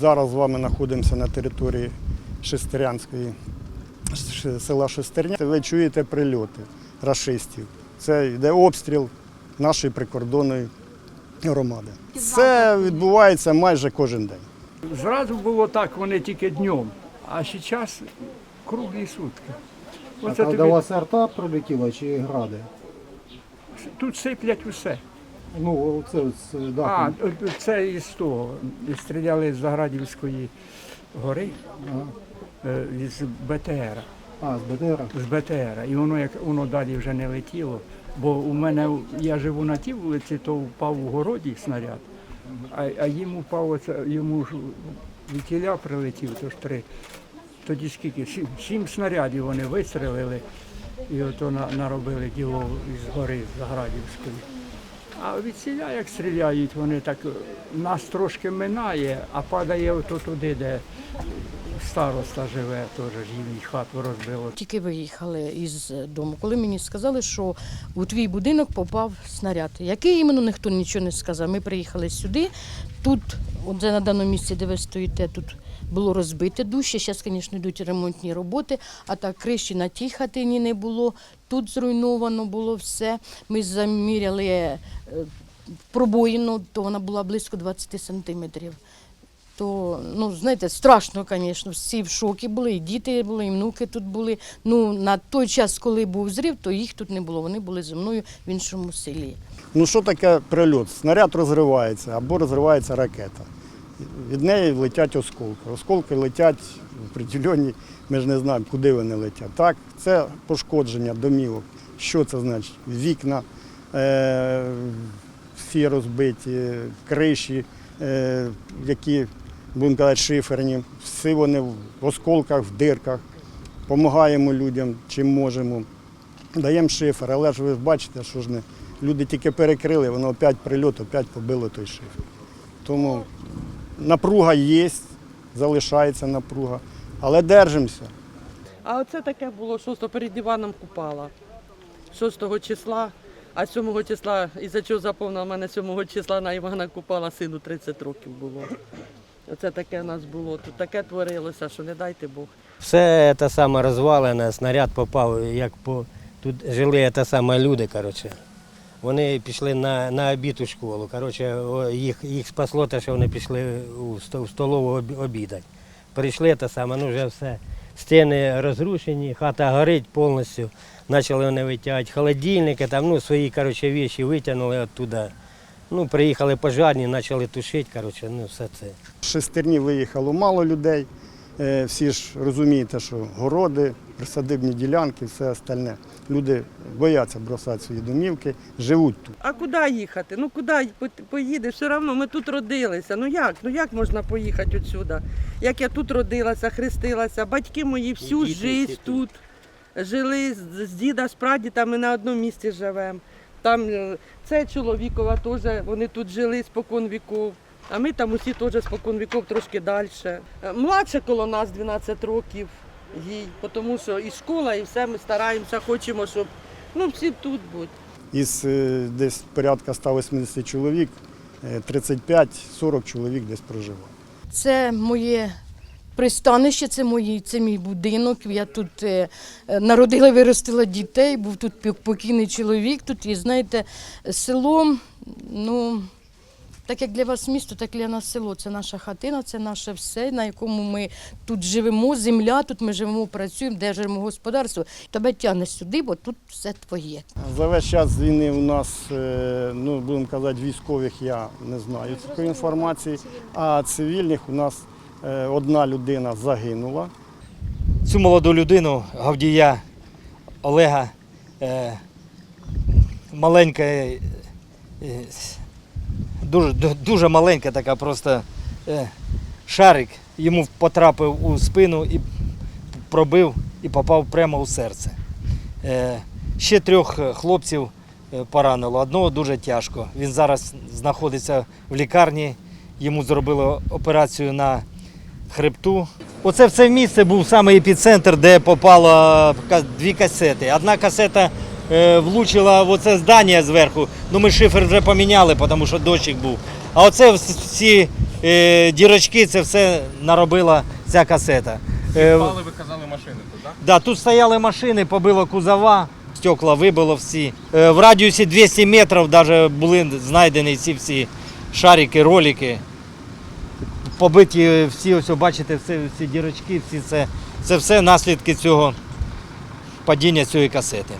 зараз з вами знаходимося на території Шестерянської села Шестерня. Ви чуєте прильоти рашистів. Це йде обстріл нашої прикордонної громади. Це відбувається майже кожен день. Зразу було так, вони тільки днем, а зараз круглі сутки. А Оце там тобі, до вас арта прилетіла чи гради? тут сиплять усе. Ну, от з А, даху. це із того. Стріляли з Заградівської гори е, із БТР. А, з БТР. З БТР. І воно як воно далі вже не летіло. Бо у мене я живу на тій вулиці, то впав у городі снаряд, а, а їм упав оце, йому ж вітіля прилетів, то ж три. Тоді скільки? Сім, сім снарядів вони вистрелили і ото на, наробили діло із гори Заградівської. А від як стріляють, вони так нас трошки минає, а падає ото туди, де староста живе, теж їм хату розбило. Тільки виїхали із дому, коли мені сказали, що у твій будинок попав снаряд. Який іменно ніхто нічого не сказав. Ми приїхали сюди. Тут, от на даному місці, де ви стоїте, тут було розбите дужче. Зараз, звісно, йдуть ремонтні роботи, а так криші на тій хатині не було. Тут зруйновано було все. Ми заміряли е, пробоїну, то вона була близько 20 сантиметрів то ну знаєте, страшно, звісно, всі в шокі були, і діти були, і внуки тут були. Ну на той час, коли був зрив, то їх тут не було. Вони були зі мною в іншому селі. Ну що таке прильот? Снаряд розривається або розривається ракета. Від неї летять осколки. Осколки летять в приділені, ми ж не знаємо, куди вони летять. Так, це пошкодження домівок. Що це значить? Вікна е, всі розбиті, криші, е, які, будемо казати, шиферні, всі вони в осколках, в дирках. Помагаємо людям, чим можемо. Даємо шифер, але ж ви бачите, що ж не. Люди тільки перекрили, воно опять прильот, опять побило той шифер. Тому напруга є, залишається напруга, але держимося. А оце таке було 6 перед диваном купала. 6 числа, а 7 числа, із-за чого заповнила мене 7 числа на Івана Купала, сину 30 років було. Оце таке у нас було. Тут таке творилося, що не дайте Бог. Все те саме розвалене, снаряд попав, як по тут жили те саме люди. Коротше. Вони пішли на, на обід у школу. Коротше, їх, їх спасло те, що вони пішли у, столову обідати. Прийшли те саме, ну вже все. Стіни розрушені, хата горить повністю. Почали вони витягати холодильники, там, ну, свої коротше, віші витягнули оттуда. Ну, приїхали пожарні, почали тушити, коротше, ну, все це. Шестерні виїхало мало людей. Е, Всі ж розумієте, що городи, присадибні ділянки, все остальне. Люди бояться бросати свої домівки, живуть тут. А куди їхати? Ну куди поїдеш? Все одно ми тут родилися. Ну як? Ну як можна поїхати відсюди? Як я тут родилася, хрестилася, батьки мої всю діти життя тут жили з, з діда, з прадіда, ми на одному місці живемо. Там е, це чоловікова теж, вони тут жили спокон віков. А ми там усі теж спокон віков трошки далі. Младше коло нас 12 років їй, тому що і школа, і все ми стараємося, хочемо, щоб ну, всі тут бути. Із е, десь порядка 180 чоловік, е, 35-40 чоловік десь проживає. Це моє пристанище, це мої, це мій будинок. Я тут е, е, народила, виростила дітей, був тут покійний чоловік. Тут, і знаєте, село, ну. Так як для вас місто, так і для нас село. Це наша хатина, це наше все, на якому ми тут живемо, земля, тут ми живемо, працюємо, держимо господарство. Тебе тягне сюди, бо тут все твоє. За весь час війни у нас, е, ну будемо казати, військових я не знаю такої інформації, а цивільних у нас е, одна людина загинула. цю молоду людину, Гавдія Олега, е, маленька, дуже, дуже маленька така просто е, шарик йому потрапив у спину і пробив і попав прямо у серце. Е, ще трьох е, хлопців поранило, одного дуже тяжко. Він зараз знаходиться в лікарні, йому зробили операцію на хребту. Оце в це місце був саме епіцентр, де попало дві касети. Одна касета влучила в оце здання зверху. Ну ми шифер вже поміняли, тому що дощик був. А оце всі е, дірочки, це все наробила ця касета. Е, Пали, ви казали, машини тут, так? Да, тут стояли машини, побило кузова, стекла вибило всі. Е, В радіусі 200 метрів навіть були знайдені ці всі шарики, ролики. Побиті всі, ось бачите, всі, всі дірочки, всі це, це все наслідки цього падіння цієї касети.